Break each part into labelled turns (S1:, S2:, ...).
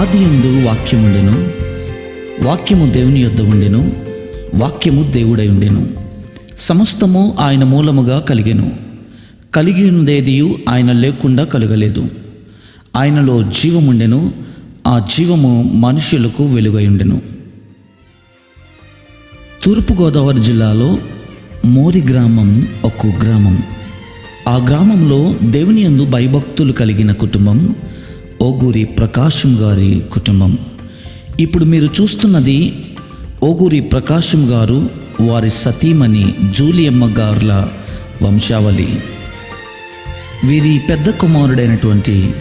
S1: ఆదియందు వాక్యముండెను. వాక్యము దేవుని యొద్ద ఉండెను. వాక్యము దేవుడై ఉండెను. సమస్తము ఆయన మూలముగా కలిగెను. కలిగి ఉన్నదేదియు ఆయన లేకుండా కలగలేదు. ఆయనలో జీవముండెను. ఆ జీవము మనుషులకు వెలుగై ఉండెను. తూర్పుగోదావరి జిల్లాలో మోరి గ్రామం ఒక గ్రామం. ఆ గ్రామంలో దేవుని యందు భయభక్తులు కలిగిన కుటుంబం ఓగూరి ప్రకాశం గారి కుటుంబం. ఇప్పుడు మీరు చూస్తున్నది ఓగూరి ప్రకాశం గారు వారి సతీమణి జూలియమ్మ గారుల వంశావళి. వీరి పెద్ద కుమారుడైనటువంటి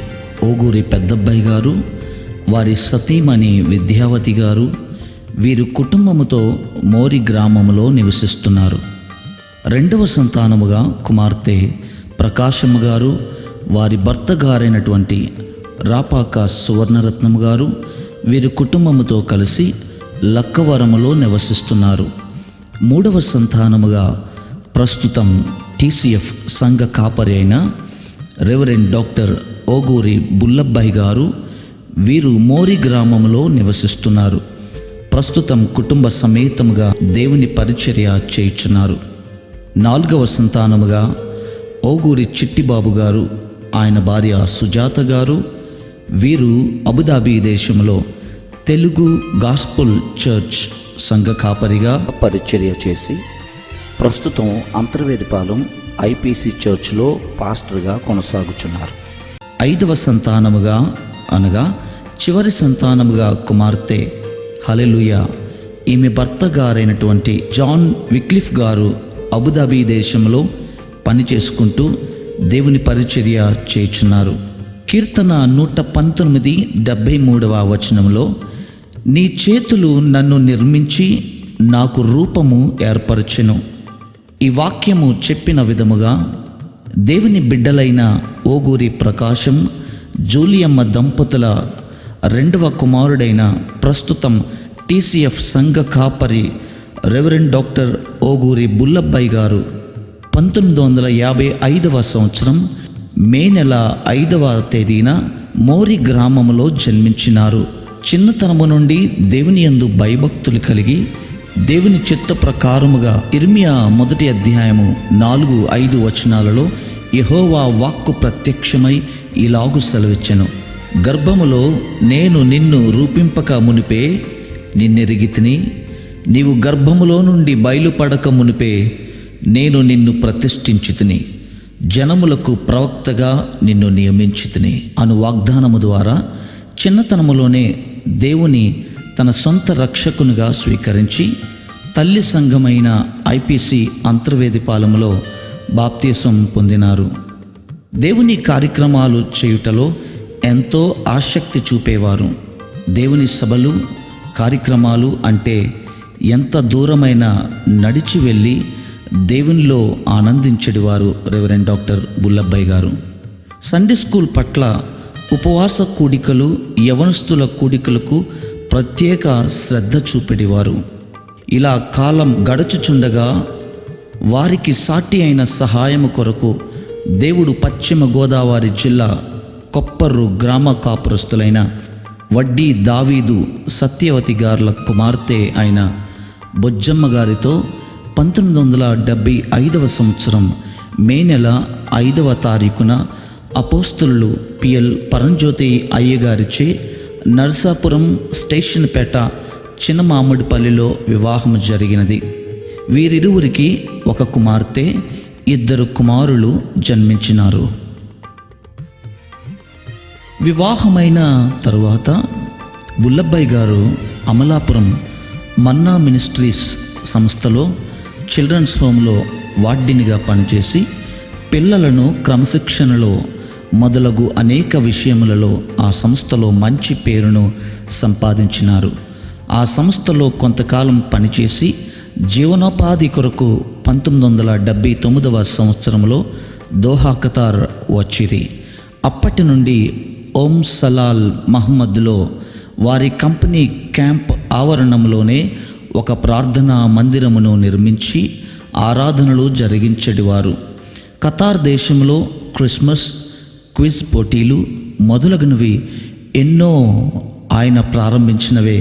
S1: ఓగూరి పెద్దబ్బాయి గారు వారి సతీమణి విద్యావతి గారు వీరు కుటుంబముతో మోరి గ్రామంలో నివసిస్తున్నారు. రెండవ సంతానముగా కుమార్తె ప్రకాశమ్మ గారు వారి భర్త గారైనటువంటి రాపాక సువర్ణరత్నం గారు వీరి కుటుంబముతో కలిసి లక్కవరములో నివసిస్తున్నారు. మూడవ సంతానముగా ప్రస్తుతం టీసీఎఫ్ సంఘ కాపరి అయిన రెవరెండ్ డాక్టర్ ఓగూరి బుల్లబ్బాయి గారు వీరు మోరి గ్రామంలో నివసిస్తున్నారు. ప్రస్తుతం కుటుంబ సమేతముగా దేవుని పరిచర్య చేయుచున్నారు. నాలుగవ సంతానముగా ఓగూరి చిట్టిబాబు గారు ఆయన భార్య సుజాత గారు వీరు అబుదాబీ దేశంలో తెలుగు గాస్పుల్ చర్చ్ సంఘ కాపరిగా పరిచర్య చేసి ప్రస్తుతం అంతర్వేదిపాలెం ఐపీసీ చర్చ్లో పాస్టర్గా కొనసాగుచున్నారు. ఐదవ సంతానముగా అనగా చివరి సంతానముగా కుమార్తె హలెలుయ ఈమె భర్త గారైనటువంటి జాన్ విక్లిఫ్ గారు అబుదాబీ దేశంలో పని చేసుకుంటూ దేవుని పరిచర్య చేయుచున్నారు. కీర్తన నూట పంతొమ్మిది డెబ్భై మూడవ వచనంలో నీ చేతులు నన్ను నిర్మించి నాకు రూపము ఏర్పరచెను. ఈ వాక్యము చెప్పిన విధముగా దేవుని బిడ్డలైన ఓగూరి ప్రకాశం జూలియమ్మ దంపతుల రెండవ కుమారుడైన ప్రస్తుతం టీసీఎఫ్ సంఘ కాపరి రెవరెండ్ డాక్టర్ ఓగూరి బుల్లబ్బాయి గారు పంతొమ్మిది వందల యాభై ఐదవ సంవత్సరం మే నెల ఐదవ తేదీన మోరి గ్రామంలో జన్మించినారు. చిన్నతనము నుండి దేవుని యందు భయభక్తులు కలిగి దేవుని చిత్త ప్రకారముగా ఇర్మియా మొదటి అధ్యాయము నాలుగు ఐదు వచనాలలో యహోవా వాక్కు ప్రత్యక్షమై ఇలాగు సెలవిచ్చెను. గర్భములో నేను నిన్ను రూపింపక మునిపే నిన్నెరిగితిని నీవు గర్భములో నుండి బయలుపడక మునిపే నేను నిన్ను ప్రతిష్ఠించితిని జనములకు ప్రవక్తగా నిన్ను నియమించుతుని. అను వాగ్దానము ద్వారా చిన్నతనములోనే దేవుని తన సొంత రక్షకునిగా స్వీకరించి తల్లి సంఘమైన ఐపీసీ అంతర్వేది పాలెములో బాప్తీసం పొందినారు. దేవుని కార్యక్రమాలు చేయుటలో ఎంతో ఆసక్తి చూపేవారు. దేవుని సభలు కార్యక్రమాలు అంటే ఎంత దూరమైన నడిచి వెళ్ళి దేవునిలో ఆనందించేటివారు రెవరెండ్ డాక్టర్ బుల్లబ్బాయి గారు. సండే స్కూల్ పట్ల ఉపవాస కూడికలు యవనస్తుల కూడికలకు ప్రత్యేక శ్రద్ధ చూపెడివారు ఇలా కాలం గడుచుచుండగా వారికి సాటి అయిన సహాయము కొరకు దేవుడు పశ్చిమ గోదావరి జిల్లా కొప్పర్రు గ్రామ కాపురస్తులైన వడ్డీ దావీదు సత్యవతి గారుల కుమార్తె అయిన బొజ్జమ్మ గారితో పంతొమ్మిది వందల డెబ్భై ఐదవ సంవత్సరం మే నెల ఐదవ తారీఖున అపోస్తులు పిఎల్ పరంజ్యోతి అయ్యగారిచే నర్సాపురం స్టేషన్ పేట చిన్నమామిడిపల్లిలో వివాహం జరిగినది. వీరిరువురికి ఒక కుమార్తె ఇద్దరు కుమారులు జన్మించినారు. వివాహమైన తరువాత బుల్లబ్బాయి గారు అమలాపురం మన్నా మినిస్ట్రీస్ సంస్థలో చిల్డ్రన్స్ హోమ్లో వార్డినిగా పనిచేసి పిల్లలను క్రమశిక్షణలో మొదలగు అనేక విషయములలో ఆ సంస్థలో మంచి పేరును సంపాదించినారు. ఆ సంస్థలో కొంతకాలం పనిచేసి జీవనోపాధి కొరకు పంతొమ్మిది వందల డెబ్భై తొమ్మిదవ సంవత్సరంలో దోహా ఖతార్ వచ్చిరి. అప్పటి నుండి ఓం సలాల్ మహమ్మద్లో వారి కంపెనీ క్యాంప్ ఆవరణంలోనే ఒక ప్రార్థనా మందిరమును నిర్మించి ఆరాధనలు జరిగించేటివారు. ఖతార్ దేశంలో క్రిస్మస్ క్విజ్ పోటీలు మొదలగునవి ఎన్నో ఆయన ప్రారంభించినవే.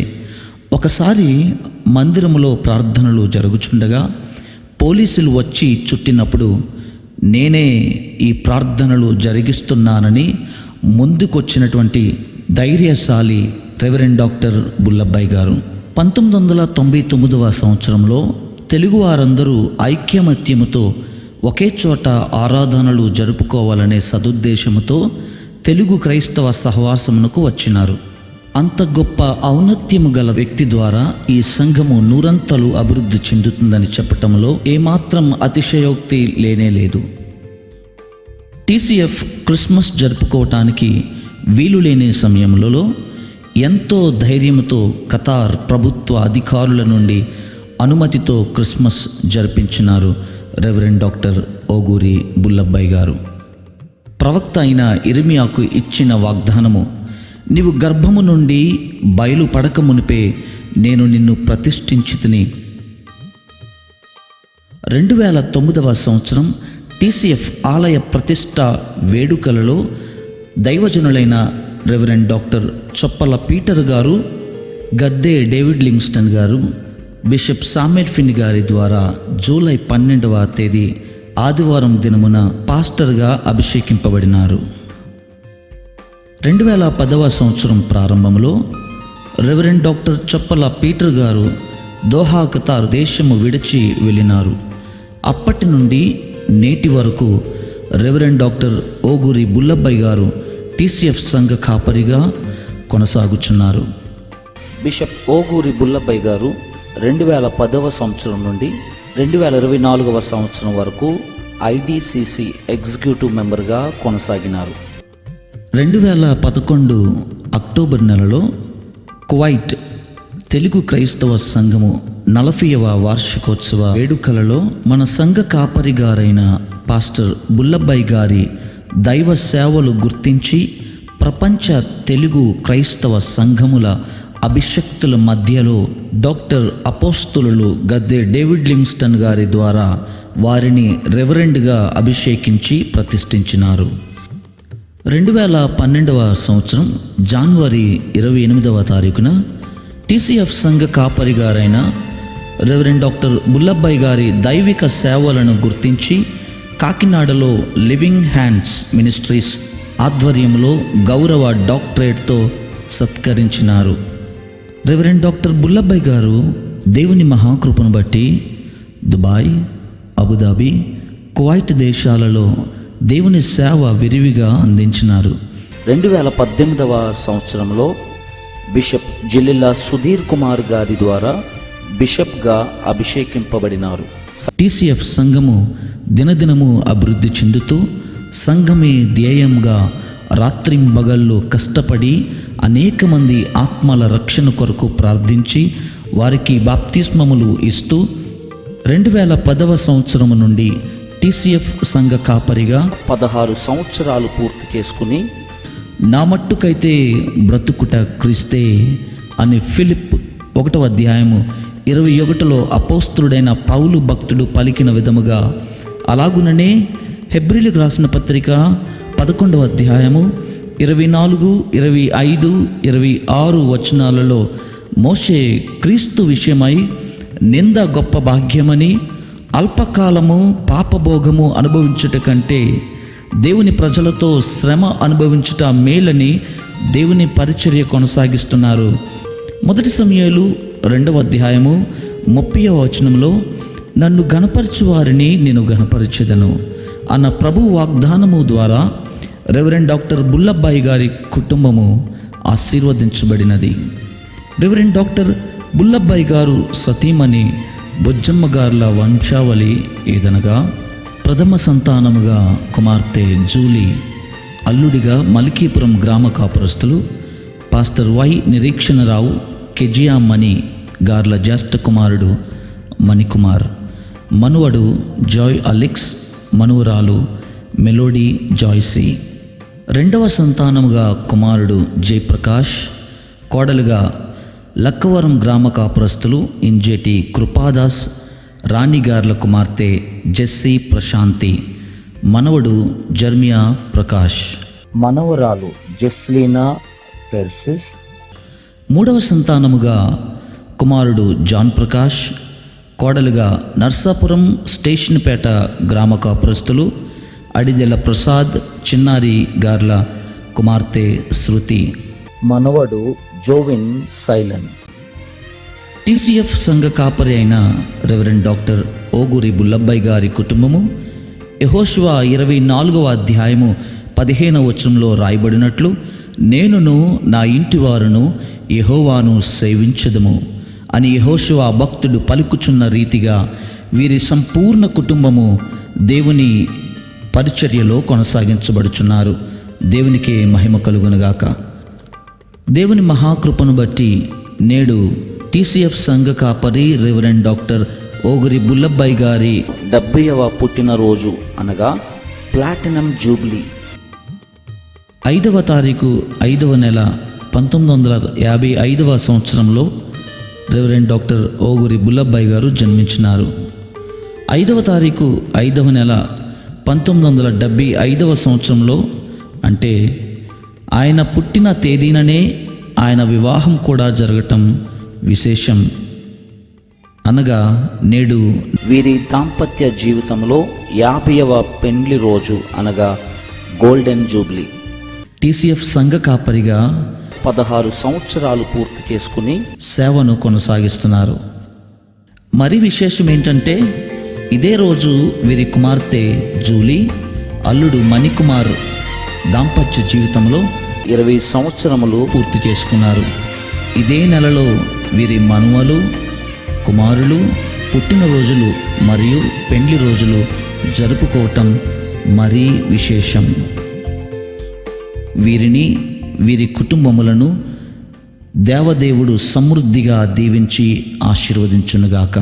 S1: ఒకసారి మందిరములో ప్రార్థనలు జరుగుచుండగా పోలీసులు వచ్చి చుట్టినప్పుడు నేనే ఈ ప్రార్థనలు జరిగిస్తున్నానని ముందుకొచ్చినటువంటి ధైర్యశాలి రెవరెండ్ డాక్టర్ బుల్లబ్బాయి గారు. పంతొమ్మిది వందల తొంభై తొమ్మిదవ సంవత్సరంలో తెలుగు వారందరూ ఐక్యమత్యముతో ఒకే చోట ఆరాధనలు జరుపుకోవాలనే సదుద్దేశముతో తెలుగు క్రైస్తవ సహవాసమునకు వచ్చినారు. అంత గొప్ప ఔన్నత్యము గల వ్యక్తి ద్వారా ఈ సంఘము నూరంతలు అభివృద్ధి చెందుతుందని చెప్పటంలో ఏమాత్రం అతిశయోక్తి లేనే లేదు. టీసీఎఫ్ క్రిస్మస్ జరుపుకోవటానికి వీలు లేని సమయంలో ఎంతో ధైర్యంతో ఖతార్ ప్రభుత్వ అధికారుల నుండి అనుమతితో క్రిస్మస్ జరిపించినారు రెవరెండ్ డాక్టర్ ఓగూరి బుల్లబ్బాయి గారు. ప్రవక్త అయిన ఇర్మియాకు ఇచ్చిన వాగ్దానము నీవు గర్భము నుండి బయలుపడక మునిపే నేను నిన్ను ప్రతిష్ఠించితిని. రెండు వేల తొమ్మిదవ సంవత్సరం టీసీఎఫ్ ఆలయ ప్రతిష్ట వేడుకలలో దైవజనులైన reverend doctor Choppala Peter garu Gadde David లింగ్స్టన్ గారు బిషప్ సామెల్ ఫిన్ గారి ద్వారా జూలై పన్నెండవ తేదీ ఆదివారం దినమున పాస్టర్గా అభిషేకింపబడినారు. రెండు వేల పదవ సంవత్సరం ప్రారంభంలో reverend doctor Choppala Peter garu Doha దేశము విడిచి వెళ్ళినారు. అప్పటి నుండి నేటి వరకు రెవరెండ్ డాక్టర్ ఓగూరి బుల్లబ్బాయి గారు టీసీఎఫ్ సంఘ కాపరిగా కొనసాగుచున్నారు. బిషప్ ఓగూరి బుల్లబ్బాయి గారు రెండు వేల పదవ సంవత్సరం నుండి రెండు వేల ఇరవై నాలుగవ సంవత్సరం వరకు ఐడిసిసి ఎగ్జిక్యూటివ్ మెంబర్గా కొనసాగినారు. రెండు వేల పదకొండు అక్టోబర్ నెలలో కువైట్ తెలుగు క్రైస్తవ సంఘము నలభైవ వార్షికోత్సవ వేడుకలలో మన సంఘ కాపరి గారైన పాస్టర్ బుల్లబ్బాయి గారి దైవ సేవలు గుర్తించి ప్రపంచ తెలుగు క్రైస్తవ సంఘముల అభిషక్తుల మధ్యలో డాక్టర్ అపోస్తులు గద్దె డేవిడ్ లింగ్స్టన్ గారి ద్వారా వారిని రెవరెండ్గా అభిషేకించి ప్రతిష్ఠించినారు. రెండు వేల పన్నెండవ సంవత్సరం జనవరి ఇరవై ఎనిమిదవ తారీఖున టీసీఎఫ్ సంఘ కాపరి గారైన రెవరెండ్ డాక్టర్ బుల్లబ్బాయి గారి దైవిక సేవలను గుర్తించి కాకినాడలో లివింగ్ హ్యాండ్స్ మినిస్ట్రీస్ ఆధ్వర్యంలో గౌరవ డాక్టరేట్తో సత్కరించినారు. రెవరెండ్ డాక్టర్ బుల్లబ్బాయి గారు దేవుని మహాకృపను బట్టి దుబాయ్ అబుదాబి కువైట్ దేశాలలో దేవుని సేవ విరివిగా అందించినారు. రెండు వేల పద్దెనిమిదవ సంవత్సరంలో బిషప్ జిల్లిల్లా సుధీర్ కుమార్ గారి ద్వారా బిషప్గా అభిషేకింపబడినారు. టీసీఎఫ్ సంఘము దినదినము అభివృద్ధి చెందుతూ సంఘమే ధ్యేయంగా రాత్రింబగళ్ళు కష్టపడి అనేక మంది ఆత్మల రక్షణ కొరకు ప్రార్థించి వారికి బాప్తిస్మములు ఇస్తూ రెండు వేల పదవ సంవత్సరము నుండి టీసీఎఫ్ సంఘ కాపరిగా పదహారు సంవత్సరాలు పూర్తి చేసుకుని నా మట్టుకైతే బ్రతుకుట క్రీస్తే అని ఫిలిప్ ఒకటవ అధ్యాయము ఇరవై ఒకటిలో అపోస్తుడైన పౌలు భక్తుడు పలికిన విధముగా అలాగుననే హెబ్రిలకు రాసిన పత్రిక పదకొండవ అధ్యాయము ఇరవై నాలుగు ఇరవై ఐదు ఇరవై ఆరు వచనాలలో మోషే క్రీస్తు విషయమై నింద గొప్ప భాగ్యమని అల్పకాలము పాపభోగము అనుభవించుట కంటే దేవుని ప్రజలతో శ్రమ అనుభవించుట మేలని దేవుని పరిచర్య కొనసాగిస్తున్నారు. మొదటి సమయాలు రెండవ అధ్యాయము ముప్పై వచనంలో నన్ను గణపరచు వారిని నేను గణపరచెదను అన్న ప్రభు వాగ్దానము ద్వారా రెవరెండ్ డాక్టర్ బుల్లబ్బాయి గారి కుటుంబము ఆశీర్వదించబడినది. రెవరెండ్ డాక్టర్ బుల్లబ్బాయి గారు సతీమణి బొజ్జమ్మ గార్ల వంశావళి ఏదనగా ప్రథమ సంతానముగా కుమార్తె జూలీ అల్లుడిగా మలికీపురం గ్రామ కాపురస్తులు pastor Y Nireekshanarao Keziah Mani గార్ల జ్యేష్ఠ కుమారుడు మణికుమార్. మనువడు జాయ్ అలెక్స్ మనువరాలు మెలోడీ జాయ్సీ. రెండవ సంతానముగా కుమారుడు జయప్రకాష్ కోడలుగా లక్కవరం గ్రామ కాపురస్తులు ఇంజేటి కృపాదాస్ రాణిగార్ల కుమార్తె జెస్సీ ప్రశాంతి మనవడు జర్మియా ప్రకాష్.
S2: మనవరాలు జెస్లీనా పెర్సిస్.
S1: మూడవ సంతానముగా కుమారుడు జాన్ ప్రకాష్ కోడలుగా నర్సాపురం స్టేషన్పేట గ్రామ కాపురస్తులు అడిదెల ప్రసాద్ చిన్నారి గార్ల కుమార్తె శృతి. మనవడు జోవిన్ సైలన్. టీసీఎఫ్ సంఘ కాపరి అయిన రెవరెండ్ డాక్టర్ ఓగురి బుల్లబ్బాయి గారి కుటుంబము యహోశివ ఇరవై నాలుగవ అధ్యాయము పదిహేనవ వచనంలో రాయబడినట్లు నేనును నా ఇంటి వారును యహోవాను సేవించదము. అని యహోశువ భక్తుడు పలుకుచున్న రీతిగా వీరి సంపూర్ణ కుటుంబము దేవుని పరిచర్యలో కొనసాగించబడుచున్నారు. దేవునికే మహిమ కలుగునుగాక. దేవుని మహాకృపను బట్టి నేడు టీసీఎఫ్ సంఘ కాపరి రెవరెండ్ డాక్టర్ ఓగురి బుల్లబ్బాయి గారి డెబ్బైవ పుట్టినరోజు అనగా ప్లాటినం జూబ్లీ. ఐదవ తారీఖు ఐదవ నెల పంతొమ్మిది వందల యాభై ఐదవ సంవత్సరంలో రెవరెండ్ డాక్టర్ ఓగురి బుల్లబ్బాయి గారు జన్మించినారు. ఐదవ తారీఖు ఐదవ నెల పంతొమ్మిది వందల డెబ్భై ఐదవ సంవత్సరంలో అంటే ఆయన పుట్టిన తేదీననే ఆయన వివాహం కూడా జరగటం విశేషం. అనగా నేడు వీరి దాంపత్య జీవితంలో యాభైవ పెండ్లి రోజు అనగా గోల్డెన్ జూబ్లీ టీసీఎఫ్ సంఘ కాపరిగా పదహారు సంవత్సరాలు పూర్తి చేసుకుని సేవను కొనసాగిస్తున్నారు. మరి విశేషం ఏంటంటే ఇదే రోజు వీరి కుమార్తె జూలీ అల్లుడు మణికుమార్ దాంపత్య జీవితంలో ఇరవై సంవత్సరములు పూర్తి చేసుకున్నారు. ఇదే నెలలో వీరి మనుమలు కుమారులు పుట్టినరోజులు మరియు పెండ్లి రోజులు జరుపుకోవటం మరీ విశేషం. వీరిని వీరి కుటుంబములను దేవదేవుడు సమృద్ధిగా దీవించి ఆశీర్వదించునుగాక.